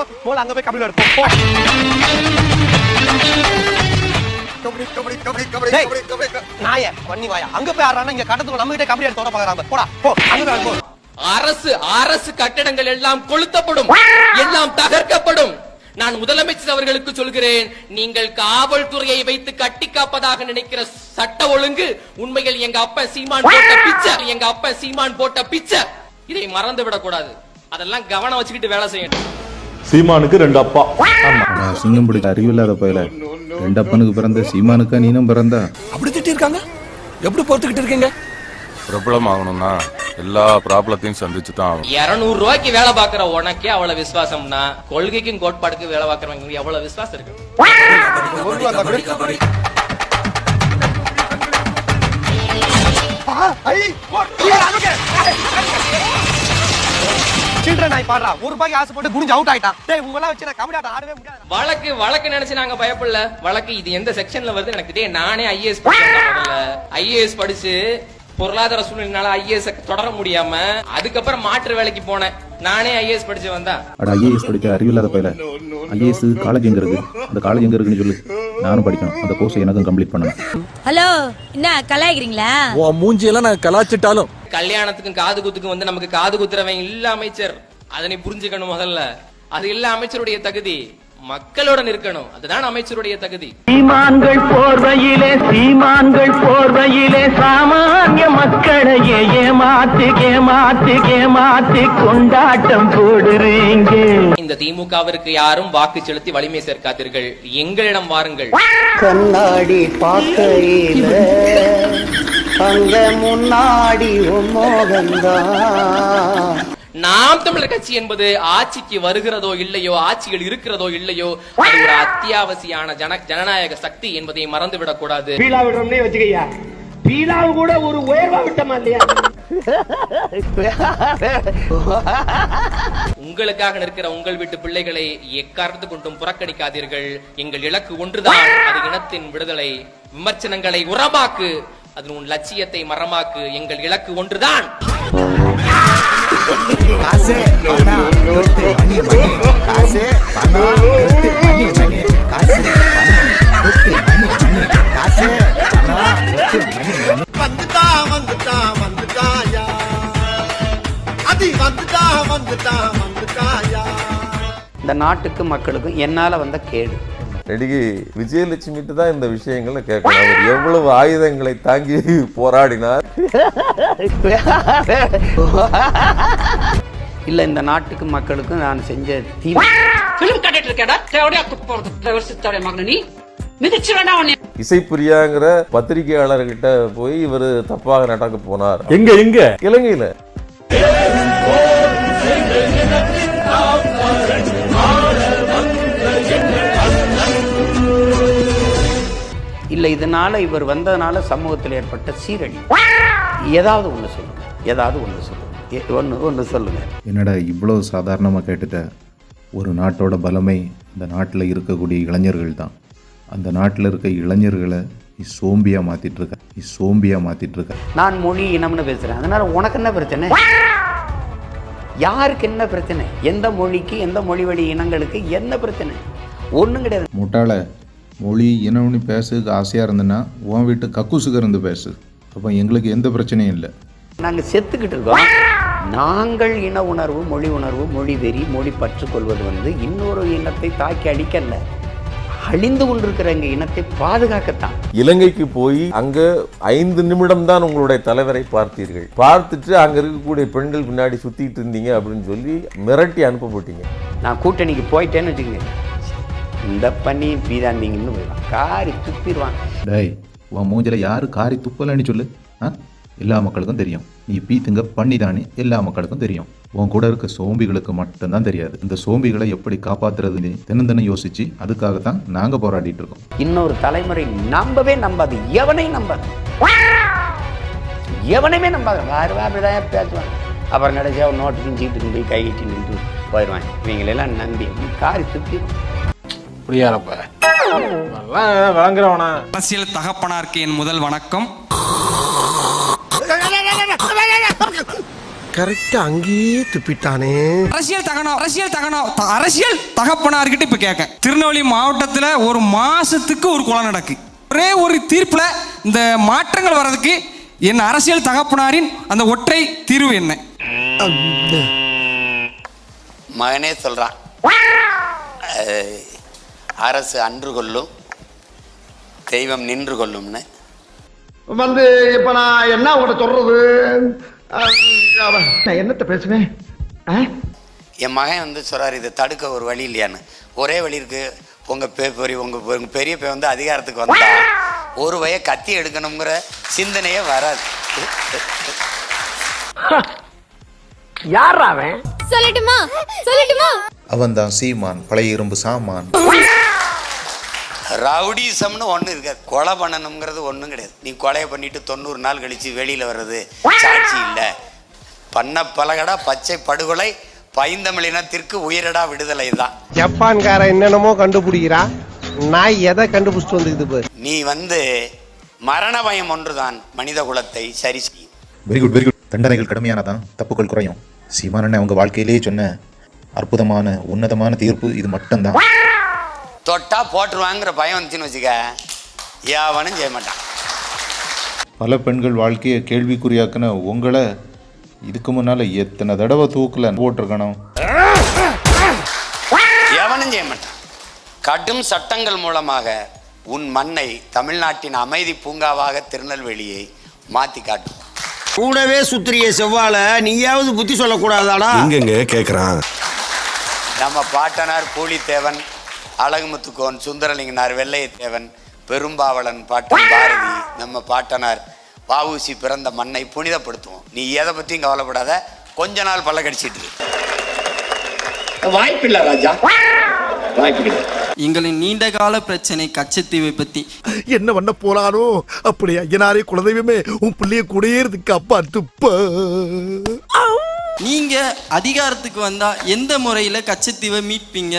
போ போல அங்க போய் கம்பெனி எடுப்போம் போ. டேய், நாயே பண்ணி வாயா. அங்க போய் ஆடுறானா இங்க கட்டத்துக்கு நம்ம கிட்ட கம்பெனி எடுத்து தொட பாக்குறாங்க போடா போ. அங்க போய் போ. அரசு அரசு கட்டடங்கள் எல்லாம் கொளுத்தப்படும். எல்லாம் தகர்க்கப்படும். நான் முதலமைச்சர் அவர்களுக்கு சொல்கிறேன் நீங்கள் காவல்துறையை வைத்து கட்டி காப்பதாக நினைக்கிற சட்ட ஒழுங்கு உண்மையில் எங்க அப்பா சீமான் போட்ட பிச்சை எங்க அப்பா சீமான் போட்ட பிச்சை இதை மறந்து விடக்கூடாது அதெல்லாம் கவனம் வச்சுக்கிட்டு வேலை செய்யணும். சீமானுக்கு ரெண்டு அப்பா. சிங்கம் பிடிக்க அறிவில்லாத பயல. ரெண்டு அப்பனுக்கு பிறந்த சீமானுக்கா நீனும் பிறந்தா? அப்படி திட்டி இருக்காங்க எப்படி பொறுத்துக்கிட்டு இருக்கீங்க? பிரபலம் ஆகணும்னா எல்லா ப்ராப்ளத்தையும் சந்திச்சு தான் இருநூறு ரூபாய்க்கு வேலை பாக்குற உனக்கே அவ்வளவு விசுவாசம்னா கொள்கைக்கும் கோட்பாடுக்கும் வேலை பாக்குறவங்க எவ்வளவு விசுவாசம் இருக்கு? சில்ட்ரன் நாய் பாடுறா. ஒரு ரூபாய்க்கு ஆசைப்பட்டு குடிஞ்சு அவுட் ஆயிட்டான் டேய் உங்களா வச்சு நான் கபடி ஆட்டம் ஆடவே முடியாது வழக்கு வழக்கு நினைச்சு நாங்க பயப்படல. வழக்கு இது எந்த செக்ஷன்ல வருது எனக்கு டேய் நானே ஐஏஎஸ் படிச்சேன் ஐஏஎஸ் படிச்சு பொருளாதார சூழ்நிலைனால ஐஏஎஸ் தொடர முடியாம அதுக்கப்புறம் மாற்று வேலைக்கு போனேன். நானே ஐஏஎஸ் படிச்சு வந்தேன் அட ஐஏஎஸ் படிக்க அறிவில்லாத பயல. ஐஏஎஸ் காலேஜ் எங்க இருக்கு? அந்த காலேஜ் எங்க இருக்குன்னு சொல்லு. நானும் படிக்கணும். அந்த கோர்ஸ் எனக்கும் கம்ப்ளீட் பண்ணணும். ஹலோ என்ன கலாய்க்கிறீங்களா? உன் மூஞ்சியெல்லாம் நான் கலாச்சிட்டாலும் கல்யாணத்துக்கும் காது குத்துக்கும் வந்து நமக்கு காது குத்துறவன் இல்ல அமைச்சர். அதனை புரிஞ்சுக்கணும் முதல்ல. அது இல்ல அமைச்சருடைய தகுதி. மக்களோட இருக்கணும் அதுதான் அமைச்சருடைய தகுதி. சீமான்கள் போர்வையிலே சீமான்கள் போர்வையிலே சாமானிய மக்களையே ஏமாத்து ஏமாத்து ஏமாத்து கொண்டாட்டம் போடுறீங்க. இந்த திமுகவிற்கு யாரும் வாக்கு செலுத்தி வலிமை சேர்க்காதீர்கள். எங்களிடம் வாருங்கள். கண்ணாடி பார்க்கையில அங்க முன்னாடி மோகந்தான் நாம் தமிழர் கட்சி என்பது ஆட்சிக்கு வருகிறதோ இல்லையோ ஆட்சியில் இருக்கிறதோ இல்லையோ அது ஒரு அத்தியாவசியான ஜன ஜனநாயக சக்தி என்பதை மறந்துவிடக் கூடாது. பீலா விடுறோம்னே வச்சுக்கையா பீலாவு கூட ஒரு உயர்வா விட்டமா இல்லையா? உங்களுக்காக நிற்கிற உங்கள் வீட்டு பிள்ளைகளை எக்காரணத்து கொண்டும் புறக்கணிக்காதீர்கள். எங்கள் இலக்கு ஒன்றுதான். அது இனத்தின் விடுதலை. விமர்சனங்களை உரமாக்கு. அது உன் லட்சியத்தை மரமாக்கு. எங்கள் இலக்கு ஒன்றுதான். வந்துட்டா வந்துட்டா வந்துட்டாயா? அதி வந்துட்டா வந்துட்டா வந்துட்டாயா? இந்த நாட்டுக்கு மக்களுக்கும் என்னால வந்த கேடு. நடிகை விஜயலட்சுமிட்டு தான் இந்த விஷயங்களை கேட்கணும் அவர் எவ்வளவு ஆயுதங்களை தாங்கி போராடினார் இல்ல இந்த நாட்டுக்கு மக்களுக்கும் நான் செஞ்ச இசைப்பிரியாங்கிற பத்திரிகையாளர்கிட்ட போய் இவர் தப்பாக நடக்க போனார் எங்க எங்க இலங்கையில இல்ல இதனால இவர் வந்ததுனால சமூகத்தில் ஏற்பட்ட சீரழி ஏதாவது ஒண்ணு சொல்லுங்க. ஏதாவது ஒண்ணு சொல்லுங்க. ஒண்ணு ஒண்ணு சொல்லுங்க. என்னடா இவ்வளோ சாதாரணமாக கேட்டுட்ட? ஒரு நாட்டோட பலமே இந்த நாட்டில் இருக்கக்கூடிய இளைஞர்கள் தான். அந்த நாட்டில் இருக்க இளைஞர்களை நீ சோம்பியாக மாற்றிட்டு இருக்க நீ சோம்பியாக மாற்றிட்டு இருக்க நான் மொழி இனம்னு பேசுறேன். அதனால உனக்கு என்ன பிரச்சனை? யாருக்கு என்ன பிரச்சனை? எந்த மொழிக்கு எந்த மொழி வழி இனங்களுக்கு என்ன பிரச்சனை? ஒண்ணும் கிடையாது. முட்டாள மொழி இனம்னு பேசுறதுக்கு ஆசையாக இருந்ததுன்னா உன் வீட்டு கக்கூசுக்கு இருந்து பேசு. அப்போ எங்களுக்கு எந்த பிரச்சனையும் இல்லை. நாங்க செத்துக்கிட்டு இருக்கோம். நாங்கள் இன உணர்வு மொழி உணர்வு மொழி வெறி மொழி பற்றுக்கொள்வது வந்து இன்னொரு இனத்தை தாக்கி அடிக்கல அழிந்து கொண்டிருக்கிற எங்க இனத்தை பாதுகாக்கத்தான். இலங்கைக்கு போய் அங்க ஐந்து நிமிடம் தான் உங்களுடைய தலைவரை பார்த்தீர்கள். பார்த்துட்டு அங்க இருக்கக்கூடிய பெண்கள் பின்னாடி சுத்திட்டு இருந்தீங்க அப்படின்னு சொல்லி மிரட்டி அனுப்பப்பட்டீங்க நான் கூட்டணிக்கு போயிட்டேன்னு வச்சுக்கோங்க. இந்த பண்ணி பீதாண்டிங்கன்னு போயிடுவான் காரி துப்பிடுவான். டேய் உன் மூஞ்சில யாரு காரி துப்பலன்னு சொல்லு ஆ? எல்லா மக்களுக்கும் தெரியும். நீ பீத்துங்க பண்ணிதானே எல்லா மக்களுக்கும் தெரியும். உன் கூட இருக்க சோம்பிகளுக்கு மட்டும்தான் தெரியாது. இந்த சோம்பிகளை எப்படி காப்பாத்துறதுன்னு தினம் தினம் யோசிச்சு அதுக்காக தான் நாங்க போராடிட்டு இருக்கோம். இன்னொரு தலைமுறை நம்பவே நம்பாது. எவனையும் நம்பாது? எவனையுமே நம்பாது. வாருவா அப்படிதான் பேசுவான். அப்புறம் கடைசியாக நோட்டு பிஞ்சிக்கிட்டு போய் கை கட்டி நின்று போயிடுவான். இவங்களெல்லாம் நம்பி காரி துப்பிடும் புரியாதப்ப விளங்குறவனா அரசியல் தகப்பனாருக்கு என் முதல் வணக்கம். கரெக்டா அங்கேயே துப்பிட்டானே. அரசியல் தகனம் அரசியல் தகனம் த- அரசியல் தகப்பனார்கிட்ட இப்ப கேட்க. திருநெல்வேலி மாவட்டத்துல ஒரு மாசத்துக்கு ஒரு கொலை நடக்கு. ஒரே ஒரு தீர்ப்புல இந்த மாற்றங்கள் வர்றதுக்கு என் அரசியல் தகப்பனாரின் அந்த ஒற்றை தீர்வு என்ன? மகனே சொல்கிறான் அரசு அன்று கொள்ளும் தெய்வம் நின்று கொள்ளும்னு. வந்து இப்ப நான் என்ன உங்கள்கிட்ட சொல்றது? நான் என்னத்த பேசுவேன்? என் மகன் வந்து சொல்கிறார் இதை தடுக்க ஒரு வழி இல்லையான்னு. ஒரே வழி இருக்கு. உங்கள் பெ பெரிய உங்கள் உங்கள் பெரிய பே வந்து அதிகாரத்துக்கு வந்தா ஒரு வய கத்தி எடுக்கணுங்கிற சிந்தனையே வராது. யார் அவன்? சொல்லட்டுமா? சொல்லட்டுமா? அவன் தான் சீமான் பழைய இரும்பு சாமான். ரவுடிசம்னு ஒன்று இருக்காது கொலை பண்ணணுங்கிறது ஒன்றும் கிடையாது. நீ கொலையை பண்ணிட்டு தொண்ணூறு நாள் கழித்து வெளியில் வர்றது சாட்சி இல்லை. பண்ண பலகடா பச்சை படுகொலை பைந்தமிழினத்திற்கு உயிரடா விடுதலை தான். ஜப்பான்கார என்னென்னமோ கண்டுபிடிக்கிறா. நாய் எதை கண்டுபிடிச்சிட்டு வந்துக்குது பாரு. நீ வந்து மரண பயம் ஒன்றுதான் மனித குலத்தை சரி செய்யும். வெரி குட் வெரி குட் தண்டனைகள் கடுமையானதான் தப்புகள் குறையும். சீமான் அண்ணன் அவங்க வாழ்க்கையிலேயே சொன்ன அற்புதமான உன்னதமான தீர்ப்பு இது மட்டும்தான். தொட்டா போட்டுருவாங்கிற பயம் வந்துச்சுன்னு வச்சுக்க யாவனும் செய்ய மாட்டான். பல பெண்கள் வாழ்க்கையை கேள்விக்குறியாக்குன உங்களை இதுக்கு முன்னால் எத்தனை தடவை தூக்கில் போட்டிருக்கணும்? எவனும் செய்ய மாட்டான். கடும் சட்டங்கள் மூலமாக உன் மண்ணை தமிழ்நாட்டின் அமைதி பூங்காவாக திருநெல்வேலியை மாற்றி காட்டும். கூடவே சுத்திரிய செவ்வால நீயாவது புத்தி சொல்லக்கூடாதாடா? எங்கெங்க கேக்குறான்? நம்ம பாட்டனார் பூலித்தேவன் அழகுமுத்துக்கோன் சுந்தரலிங்கனார் வெள்ளையத்தேவன் பெரும்பாவளன் பாட்டன் பாரதி நம்ம பாட்டனார் வஉசி பிறந்த மண்ணை புனிதப்படுத்துவோம். நீ எதை பற்றியும் கவலைப்படாத கொஞ்ச நாள் பல்ல கடிச்சிட்டு. வாய்ப்பில்லை ராஜா. வாய்ப்பில்லை. எங்களின் நீண்ட கால பிரச்சனை கச்சத்தீவை பத்தி. என்ன பண்ண போறானோ அப்படி ஐயனாரே குலதெய்வமே உன் பிள்ளைய கூடயே இருக்கு அப்பா துப்ப. நீங்க அதிகாரத்துக்கு வந்தா எந்த முறையில் கச்சத்தீவை மீட்பீங்க?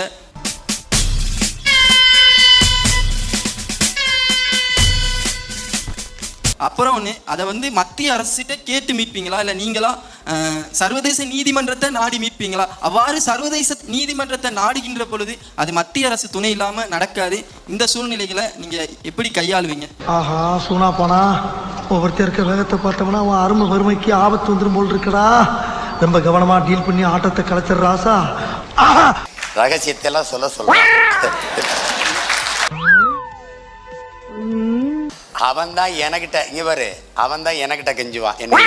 அப்புறம் ஒன்று அதை வந்து மத்திய அரசிட்ட கேட்டு மீட்பீங்களா? இல்லை நீங்களா சர்வதேச நீதிமன்றத்தை நாடி மீட்பீங்களா? அவ்வாறு சர்வதேச நீதிமன்றத்தை நாடுகின்ற பொழுது அது மத்திய அரசு துணை இல்லாமல் நடக்காது. இந்த சூழ்நிலைகளை நீங்கள் எப்படி கையாளுவீங்க? ஆஹா சூனா போனா ஒவ்வொருத்தர் வேகத்தை பார்த்தோம்னா அவன் அருமை வறுமைக்கு ஆபத்து வந்துடும் போல் இருக்கடா. ரொம்ப கவனமா டீல் பண்ணி ஆட்டத்தை கலைச்சிடுற ராசா. ஆஹா. ரகசியத்தெல்லாம் சொல்ல சொல்றான் அவன் தான் எனக்கிட்ட இங்க பாரு அவன் தான் எனக்கிட்ட கெஞ்சுவான் என்ன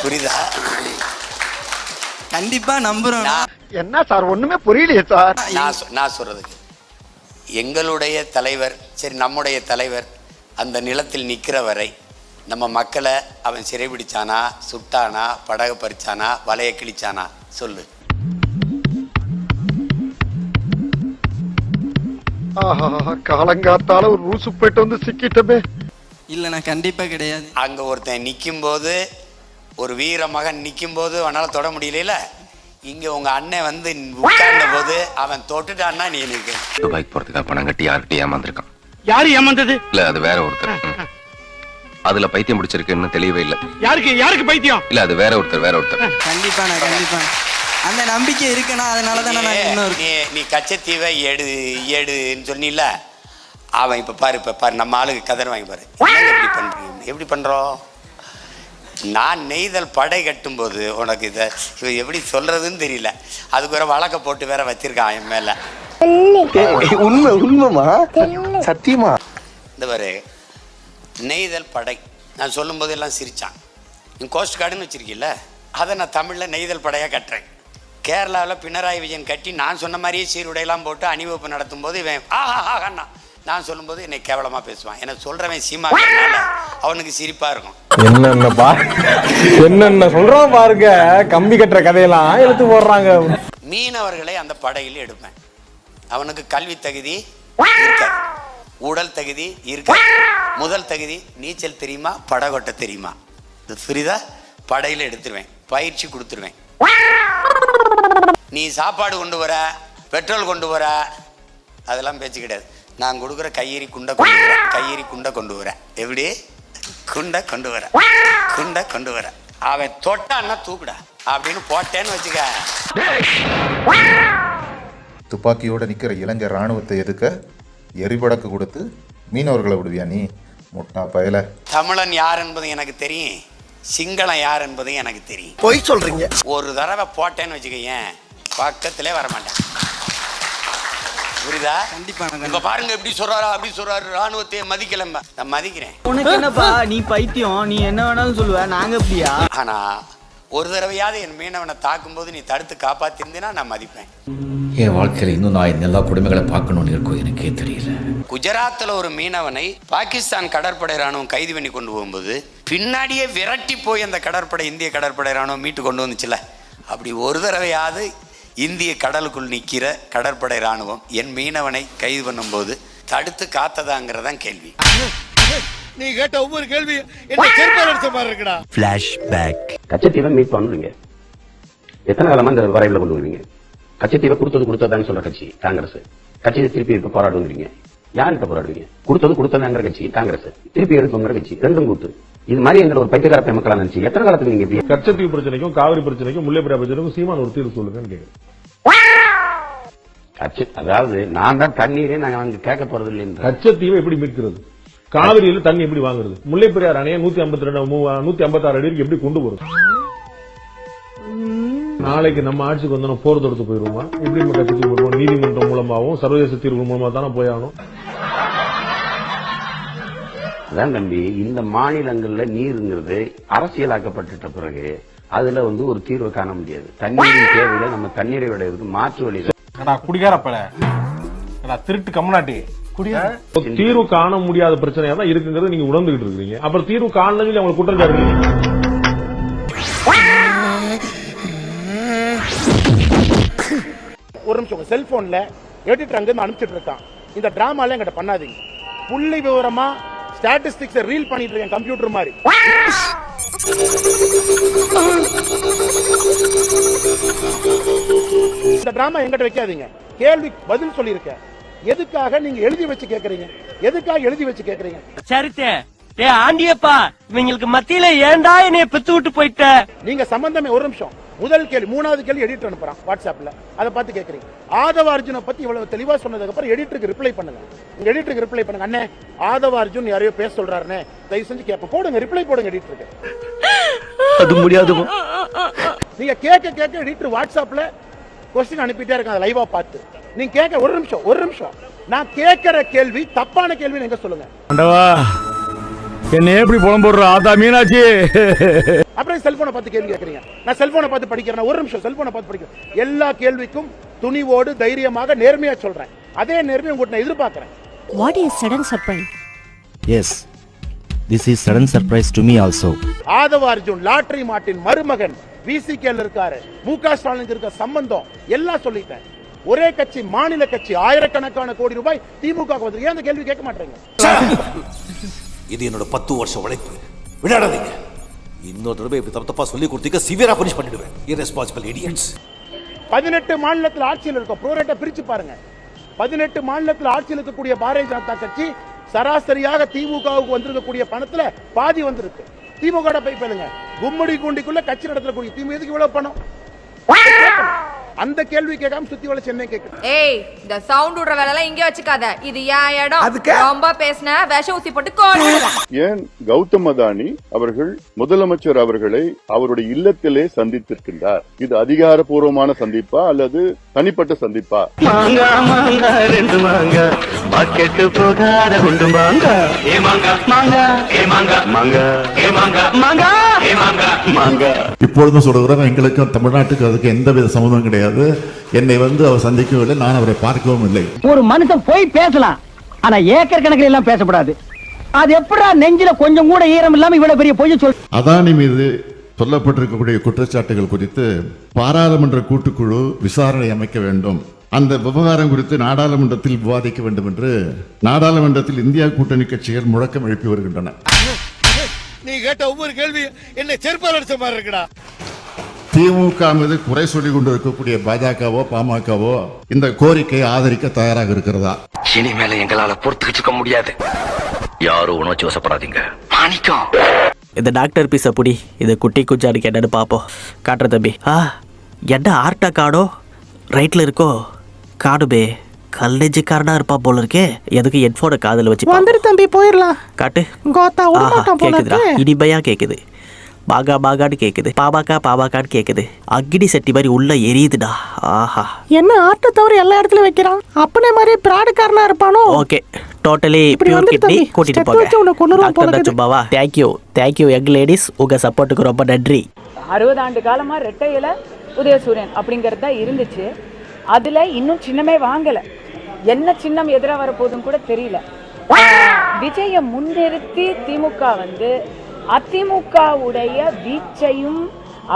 புரியுதா? கண்டிப்பாக நம்புகிறோம் நான் என்ன சார் ஒண்ணுமே புரியலையே சார். நான் சொல்றதுக்கு எங்களுடைய தலைவர் சரி நம்முடைய தலைவர் அந்த நிலத்தில் நிற்கிற வரை நம்ம மக்களை அவன் சிறைபிடிச்சானா சுட்டானா படகு பறிச்சானா வலைய கிழிச்சானா? சொல்லு. ஆஹா காலங்காத்தால ஒரு ரூசு போயிட்டு வந்து சிக்கிட்டமே. இல்லைண்ணா கண்டிப்பாக கிடையாது. அங்க ஒருத்தன் நிக்கும்போது ஒரு வீர மகன் நிக்கும்போது அவனால தொட முடியல இங்க உங்க அண்ணன் வந்து உட்கார்ந்த போது அவன் தொட்டுட்டான்னா நீ எனக்கு துபாய்க்கு போறதுக்காக பணம் கட்டி யார்கிட்ட ஏமாந்துருக்கான் யாரு ஏமாந்தது? இல்ல அது வேற ஒருத்தர். அதுல பைத்தியம் பிடிச்சிருக்குன்னு தெளியவே இல்ல. யாருக்கு யாருக்கு பைத்தியம்? இல்ல அது வேற ஒருத்தர் வேற ஒருத்தர். கண்டிப்பாண்ணா கண்டிப்பாக அந்த நம்பிக்கை இருக்குண்ணா அதனால தானே நான் இன்னும் நீ இருக்கு நீ கச்சத்தீவை எடு எடுன்னு சொன்னில அவன் இப்ப பாரு இப்ப பாரு நம்ம ஆளுக்கு கதர் வாங்கி பாரு. என்னங்க இப்படி பண்றீங்க? எப்படி பண்றோம்? நான் நெய்தல் படை கட்டும்போது உனக்கு இதை எப்படி சொல்றதுன்னு தெரியல. அதுக்கு வேற வழக்க போட்டு வேற வச்சிருக்கான் என் மேல. உண்மை உண்மைமா சத்தியமா? இந்த பாரு நெய்தல் படை. நான் சொல்லும்போது எல்லாம் சிரிச்சான். நீ கோஸ்ட் கார்டுன்னு வச்சிருக்கீல்ல அதை நான் தமிழில் நெய்தல் படையாக கட்டுறேன். கேரளாவில் பினராயி விஜயன் கட்டி நான் சொன்ன மாதிரியே சீருடையெல்லாம் போட்டு அணிவகுப்பு நடத்தும் போது இவன் ஆஹா ஆஹாண்ணா நான் சொல்லும்போது என்னை கேவலமாக பேசுவான். எனக்கு சொல்கிறவன் சீமாக்கிறனால அவனுக்கு சிரிப்பாக இருக்கும். என்னென்ன பா என்னென்ன சொல்றான் பாருங்க கம்பி கட்டுற கதையெல்லாம் எடுத்து போடுறாங்க. மீனவர்களை அந்த படையில் எடுப்பேன். அவனுக்கு கல்வி தகுதி உடல் தகுதி இருக்காது முதல் தகுதி நீச்சல் தெரியுமா? படகொட்ட தெரியுமா? இது புரியுதா படையில் எடுத்துருவேன். பயிற்சி கொடுத்துருவேன். நீ சாப்பாடு கொண்டு வர பெட்ரோல் கொண்டு வர அதெல்லாம் பேச்சு கிடையாது. நான் கொடுக்குற கையெறி குண்டை கொண்டு வரேன் கையெறி குண்டை கொண்டு வரேன் எப்படி? குண்டை கொண்டு வர. குண்டை கொண்டு வர. அவன் தொட்டான்னா தூக்குடா. அப்படின்னு போட்டேன்னு வச்சுக்க. துப்பாக்கியோட நிற்கிற இலங்கை இராணுவத்தை எதுக்க எரிபடக்கு கொடுத்து மீனவர்களை விடுவியா நீ? முட்டா பயல. தமிழன் யார் என்பது எனக்கு தெரியும். சிங்களம் யார் என்பது எனக்கு தெரியும். பொய் சொல்றீங்க. ஒரு தடவை போட்டேன்னு வச்சுக்கயேன் பக்கத்திலே வர மாட்டேன் புரியுதா? கண்டிப்பா இப்ப பாருங்க எப்படி சொல்றாரு அப்படி சொல்றாரு. ராணுவத்தை மதிக்கலம்ப. நான் மதிக்கிறேன். உனக்கு என்னப்பா நீ பைத்தியம். நீ என்ன வேணாலும் சொல்லுவ. நாங்க அப்படியா? ஆனா ஒரு தடவையாவது என் மீனவனை தாக்கும்போது நீ தடுத்து காப்பாத்திருந்தீன்னா நான் மதிப்பேன். என் வாழ்க்கையில இன்னும் நான் எல்லா கொடுமைகளை பார்க்கணும்னு இருக்கும் எனக்கே தெரியல. குஜராத்தில் ஒரு மீனவனை பாகிஸ்தான் கடற்படை ராணுவம் கைது பண்ணி கொண்டு போகும்போது பின்னாடியே விரட்டி போய் அந்த கடற்படை இந்திய கடற்படை ராணுவம் மீட்டு கொண்டு வந்துச்சுல. அப்படி ஒரு தடவையாவது இந்திய கடலுக்குள் நிற்கிற கடற்படை ராணுவம் என் மீனவனை கைது பண்ணும்போது தடுத்து காத்ததாங்கிறதான் கேள்வி. நீ கேட்ட ஒவ்வொரு கேள்வி என்ன செருப்பால் அடிச்ச மாதிரி இருக்குடா. கச்சத்தீவை மீட் பண்ணுவீங்க. எத்தனை காலமா இந்த வரைவில் கொண்டு வருவீங்க? கச்சத்தீவை கொடுத்தது கொடுத்ததான்னு சொல்ற கட்சி காங்கிரஸ். கட்சியை திருப்பி இப்ப போராடுவீங்க யார்கிட்ட போராடுவீங்க? கொடுத்தது கொடுத்ததாங்கிற கட்சி காங்கிரஸ். திருப்பி எடுக்குங்கிற கட்சி ரெண்டும் கூத்து இது மாதிரி எங்களை ஒரு பைத்தியக்கார மக்களா நினைச்சு எத்தனை காலத்துக்கு நீங்க இப்படி கச்சத்தீவு பிரச்சனைக்கும் காவிரி பிரச்சனைக்கும் முல்லைப்பெரியார் பிரச்சனைக்கும் சீமான் ஒரு தீர்வு சொல்லுங்கன்னு கேக்குறேன். கட்சி அதாவது நான் தான் தண்ணீரே நாங்க அங்க கேட்க போறது இல்லைன்ற கச்சத்தீவை எப்படி மீட்கிறது? காவிரியில தண்ணி எப்படி வாங்குறது? முல்லைப்பெரியார் அணையை நூத்தி ஐம்பத்தி ரெண்டு நூத்தி ஐம்பத்தாறு அடி வரைக்கும் எப்படி கொண்டு வரும் நாளைக்கு நம்ம ஆட்சிக்கு வந்தோம் போர் தொடுத்து போயிருவோமா? எப்படி நம்ம கட்சிக்கு வருவோம் நீதிமன்றம் மூலமாகவும் சர்வதேச தீர்வு மூலமா தானே போயாகணும் அதான் தம்பி இந்த மாநிலங்கள்ல நீருங்கிறது அரசியலாக்கப்பட்டுட்ட பிறகு அதுல வந்து ஒரு தீர்வு காண முடியாது. தண்ணீரின் தேவையில நம்ம தண்ணீரை விட இருக்கு மாற்று வழியில குடிகாரப்பல திருட்டு கம்முனாட்டி? தீர்வு காண முடியாத பிரச்சனையா தான் இருக்குங்கிறது நீங்க உணர்ந்துகிட்டு இருக்கீங்க அப்புறம் தீர்வு காணலன்னு அவங்களுக்கு குற்றம் சாட்டுறீங்க. ஒரு நிமிஷம் செல்போன்ல எடிட்டர் அங்கிருந்து அனுப்பிச்சிட்டு இருக்கான். இந்த டிராமால எங்கிட்ட பண்ணாதீங்க. புள்ளி விவரமா ஸ்டாட்டிஸ்டிக்ஸ் ரீல் பண்ணிட்டு இருக்கேன் கம்ப்யூட்டர் மாதிரி. இந்த டிராமா எங்கிட்ட வைக்காதீங்க. கேள்வி பதில் சொல்லியிருக்கேன். எதுக்காக நீங்க எழுதி வச்சு கேக்குறீங்க? எதுக்காக எழுதி வச்சு கேக்குறீங்க? சரித்தே ஏ ஆண்டியப்பா இவங்களுக்கு மத்தியில ஏன்டா என்னைய பெத்து விட்டு போயிட்ட? நீங்க சம்பந்தமே ஒரு நிமிஷம். முதல் கேள்வி மூணாவது கேள்வி எடிட்டர் அனுப்புறான் வாட்ஸ்அப்ல. அதை பார்த்து கேக்குறீங்க. ஆதவ அர்ஜுனை பத்தி இவ்வளவு தெளிவா சொன்னதுக்கு அப்புறம் எடிட்டருக்கு ரிப்ளை பண்ணுங்க. உங்க எடிட்டருக்கு ரிப்ளை பண்ணுங்க. அண்ணே ஆதவ அர்ஜுன் யாரையோ பேச சொல்றாருன்னு தயவு செஞ்சு கேட்போம் போடுங்க ரிப்ளை போடுங்க எடிட்டருக்கு அது முடியாது நீங்க கேட்க கேட்க எடிட்டர் வாட்ஸ்அப்ல கொஸ்டின் அனுப்பிட்டே இருக்காங்க லைவா பார்த்து. நீங்க கேட்க ஒரு நிமிஷம் ஒரு நிமிஷம். நான் கேட்கிற கேள்வி தப்பான கேள்வி எங்க சொல்லுங்க. என்ன எப்படி புலம் போடுற ஆதா மீனாட்சி? அப்புறம் செல்போனை பார்த்து கேள்வி கேட்கறீங்க. நான் செல்போனை பார்த்து படிக்கிறேன் ஒரு நிமிஷம் செல்போனை பார்த்து படிக்கிறேன். எல்லா கேள்விக்கும் துணிவோடு தைரியமாக நேர்மையா சொல்றேன். அதே நேர்மையை உங்கள்கிட்ட நான் எதிர்பார்க்கிறேன். What is sudden surprise yes this is sudden surprise to me also Aadhav Arjun lottery Martin மருமகன் விசிகேல இருக்காரு மு க ஸ்டாலினுக்கு இருக்க சம்பந்தம் எல்லாம் சொல்லிட்டேன். ஒரே கட்சி மாநில கட்சி ஆயிரக்கணக்கான கோடி ரூபாய் திமுக ஏன் அந்த கேள்வி கேட்க மாட்டேங்க இது என்னோட பத்து வருஷம் உழைப்பு. விளையாடாதீங்க. இன்னொரு தடவை இப்படி தப்பு தப்பா சொல்லி கொடுத்தீங்க சிவியரா பனிஷ் பண்ணிடுவேன். Irresponsible idiots. பதினெட்டு மாநிலத்தில் ஆட்சியில் இருக்கும். ப்ரோரேட்டை பிரிச்சு பாருங்க. பதினெட்டு மாநிலத்தில் ஆட்சியில் இருக்கக்கூடிய பாரதிய ஜனதா கட்சி சராசரியாக திமுகவுக்கு வந்திருக்கக்கூடிய பணத்துல பாதி வந்திருக்கு. திமுக போய் பேருங்க கும்மடி கூண்டிக்குள்ள கட்சி நடத்தக்கூடிய. திமுக எதுக்கு இவ்வளவு பணம்? அந்த கேள்வி கேட்காம சுத்தி வள சென்னை கேட்கணும் ஏய் இந்த சவுண்ட் விடுற வேலை எல்லாம் இங்கே வச்சுக்காத. இது ஏன் இடம்? ரொம்ப பேசின விஷ ஊசி போட்டு கோடிடுவேன் ஏன் கௌதம் அதானி அவர்கள் முதலமைச்சர் அவர்களை அவருடைய இல்லத்திலே சந்தித்திருக்கின்றார்? இது அதிகாரப்பூர்வமான சந்திப்பா அல்லது தனிப்பட்ட சந்திப்பா? மாங்க மாங்க ரெண்டு மாங்க. பாக்கெட்டு போகாத குண்டு மாங்க. ஏ மாங்க. மாங்க. ஏ மாங்க. மாங்க. ஏ மாங்க. மாங்க. ஏ மாங்க. மாங்க. இப்பொழுதும் சொல்லுகிறோம் எங்களுக்கும் தமிழ்நாட்டுக்கு அதுக்கு எந்தவித சம்மந்தம் கிடையாது. என்னை வந்து அவர் சந்திக்கவில்லை நான் அவரை பார்க்கவும் இல்லை. ஒரு மனுஷன் போய் பேசலாம் ஆனா ஏக்கர் கணக்கில் எல்லாம் பேசக்கூடாது அது எப்படா நெஞ்சில கொஞ்சம் கூட ஈரம் இல்லாம இவ்வளவு பெரிய பொய்ய சொல் அதானி மீது சொல்லப்பட்டிருக்கக்கூடிய குற்றச்சாட்டுகள் குறித்து பாராளுமன்ற கூட்டுக்குழு விசாரணை அமைக்க வேண்டும். அந்த விவகாரம் குறித்து நாடாளுமன்றத்தில் விவாதிக்க வேண்டும் என்று நாடாளுமன்றத்தில் இந்தியா கூட்டணி கட்சிகள் முழக்கம் எழுப்பி வருகின்றன. நீ கேட்ட ஒவ்வொரு கேள்வி என்ன செருப்பால் அடிச்ச மாதிரி இருக்குடா. திமுக மீது குறை சொல்லிக் கொண்டிருக்கக்கூடிய பாஜகவோ பாமகவோ இந்த கோரிக்கையை ஆதரிக்க தயாராக இருக்கிறதா? இனிமேல எங்களால பொறுத்துக்கிட்டு இருக்க முடியாது. யாரும் உணர்ச்சி வசப்படாதீங்க. இந்த டாக்டர் பீஸை புடி இது குட்டி குச்சாருக்கு என்னன்னு பார்ப்போம் காட்டுற தம்பி. ஆ என்ன ஆர்ட்டா காடோ ரைட்டில் இருக்கோ காடுபே கல்லெஜுக்காரனா இருப்பா போல இருக்கே எதுக்கு ஹெட்ஃபோனை காதில் வச்சு வந்துரு தம்பி போயிடலாம் காட்டு. ஆஹா கேக்குதுடா. இனிமையா கேக்குது. பாகா பாகான்னு கேக்குது. பாபாக்கா பாபாக்கான்னு கேக்குது. அக்கிடி சட்டி மாதிரி உள்ள எரியுதுடா. ஆஹா. என்ன ஆட்டை தவிர எல்லா இடத்துலயும் வைக்கிறான்? அப்பனே மாதிரி பிராடுக்காரனா இருப்பானோ? ஓகே. டோட்டலி இப்படி பியூர் வந்துரு கிட்னி தம்பி. கூட்டிட்டு ஸ்டெப் வச்சு உன்னை போங்க கொன்னுருவான் போல டாக்டர் இருக்குது. தேங்க்யூ தேங்க்யூ யங் லேடிஸ் உங்க சப்போர்ட்டுக்கு ரொம்ப நன்றி. அறுபது ஆண்டு காலமா ரெட்டை இலை உதயசூரியன் அப்படிங்கிறது தான் இருந்துச்சு. அதுல இன்னும் சின்னமே வாங்கல. என்ன சின்னம் எதிராக வரப்போகுதுன்னு கூட தெரியல. விஜயை முன்னிறுத்தி திமுக வந்து அதிமுகவுடைய வீச்சையும்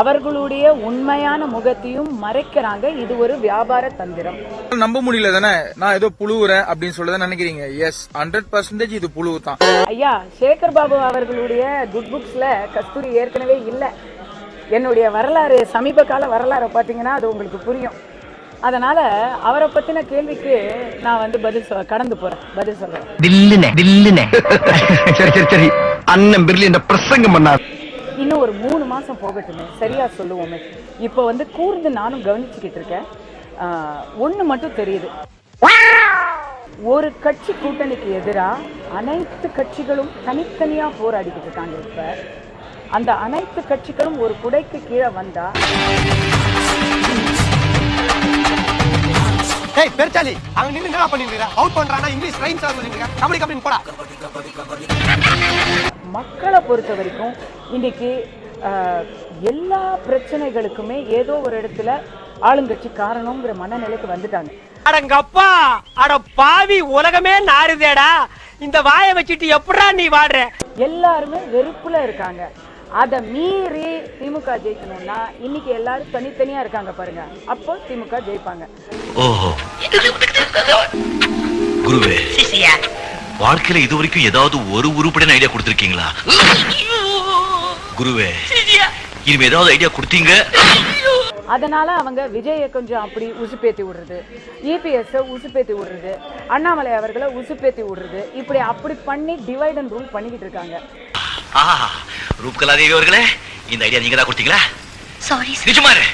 அவர்களுடைய உண்மையான முகத்தையும் மறைக்கிறாங்க. இது ஒரு வியாபார தந்திரம். நம்ப முடியல தானே? நான் ஏதோ புழுவுறேன் அப்படின்னு சொல்லதான் நினைக்கிறீங்க? எஸ் ஹண்ட்ரட் பர்சன்டேஜ் இது புழு தான். ஐயா சேகர் பாபு அவர்களுடைய குட் புக்ஸ்ல கஸ்தூரி ஏற்கனவே இல்லை. என்னுடைய வரலாறு சமீப கால வரலாறை பார்த்தீங்கன்னா அது உங்களுக்கு புரியும். அதனால அவரை பத்தின கேள்விக்கு நான் வந்து பதில் சொ கடந்து போறேன். பதில் தில்லுனே தில்லுனே. சரி சரி சரி. அண்ணன் பிர்லி இந்த பிரசங்கம் பண்ணார். இன்னும் ஒரு மூணு மாசம் போகட்டுமே. சரியா சொல்லுவோமே. இப்போ வந்து கூர்ந்து நானும் கவனிச்சுக்கிட்டு இருக்கேன். ஒன்று மட்டும் தெரியுது. ஒரு கட்சி கூட்டணிக்கு எதிராக அனைத்து கட்சிகளும் தனித்தனியா போராடிக்கிட்டு இருக்காங்க இப்ப. அந்த அனைத்து கட்சிகளும் ஒரு குடைக்கு கீழே வந்தா ஏய் பெருச்சாலி அங்க நின்னு என்ன பண்ணிட்டு இருக்க அவுட் பண்றானா இங்கிலீஷ் ரைம்ஸ் இருக்க. கபடி கபடி போடா. மக்களை பொறுத்த வரைக்கும் இன்னைக்கு எல்லா பிரச்சனைகளுக்குமே ஏதோ ஒரு இடத்துல ஆளுங்கட்சி காரணங்கிற மனநிலைக்கு வந்துட்டாங்க. அடங்கப்பா அட பாவி உலகமே நாறுதேடா. இந்த வாயை வச்சுட்டு எப்படா நீ வாடுற? எல்லாருமே வெறுப்புல இருக்காங்க. அதை மீறி திமுக ஜெயிக்கணும்னா இன்னைக்கு எல்லாரும் தனித்தனியா இருக்காங்க பாருங்க. அப்போ திமுக ஜெயிப்பாங்க. ஓஹோ. குருவே வாழ்க்கையில இது வரைக்கும் ஏதாவது ஒரு உருப்படியான ஐடியா கொடுத்திருக்கீங்களா? குருவே இனிமே ஏதாவது ஐடியா கொடுத்தீங்க? அதனால அவங்க விஜயை கொஞ்சம் அப்படி உசுப்பேத்தி விடுறது இபிஎஸ் உசுப்பேத்தி விடுறது அண்ணாமலை அவர்களை உசுப்பேத்தி விடுறது இப்படி அப்படி பண்ணி டிவைட் அண்ட் ரூல் பண்ணிக்கிட்டு இருக்காங்க. ஆஹா ரூப்கலாதேவி அவர்களே இந்த ஐடியா நீங்க தான் கொடுத்தீங்களா சாரி நிஜமாரு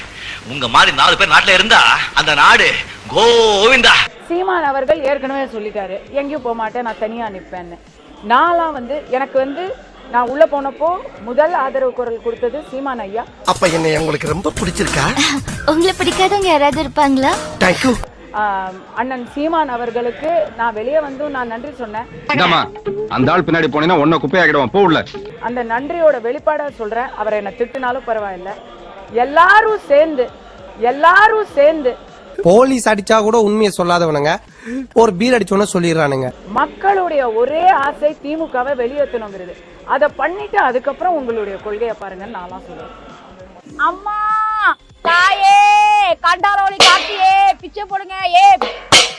உங்க மாதிரி நாலு பேர் நாட்டுல இருந்தா அந்த நாடு கோவிந்தா. சீமான் அவர்கள் ஏற்கனவே சொல்லிட்டாரு எங்கேயும் போக மாட்டேன் நான் தனியா நிற்பேன்னு நான்லாம் வந்து எனக்கு வந்து நான் உள்ள போனப்போ முதல் ஆதரவு குரல் கொடுத்தது சீமான் ஐயா. அப்ப என்னை உங்களுக்கு ரொம்ப பிடிச்சிருக்கா? உங்களை பிடிக்காதவங்க யாராவது இருப்பாங்களா? தேங்க்யூ அண்ணன் சீமான் அவர்களுக்கு நான் வெளியே வந்து நான் நன்றி சொன்னேன். அந்த ஆள் பின்னாடி போனீங்கன்னா ஒன்ன குப்பையாக்கிடுவான். போ உள்ள. அந்த நன்றியோட வெளிப்பாடா சொல்றேன். அவரை என்ன திட்டுனாலும் பரவாயில்ல. எல்லாரும் சேர்ந்து எல்லாரும் சேர்ந்து. போலீஸ் அடிச்சா கூட உண்மையை சொல்லாதவனுங்க. ஒரு பீர் அடிச்சோன்னு சொல்லிடுறானுங்க. மக்களுடைய ஒரே ஆசை திமுகவை வெளியேற்றணுங்கிறது அதை பண்ணிட்டு அதுக்கப்புறம் உங்களுடைய கொள்கையை பாருங்கன்னு நான்லாம் சொல்லுவேன். அம்மா தாயே கண்டாரோலி காட்டியே பிச்சை போடுங்க ஏ.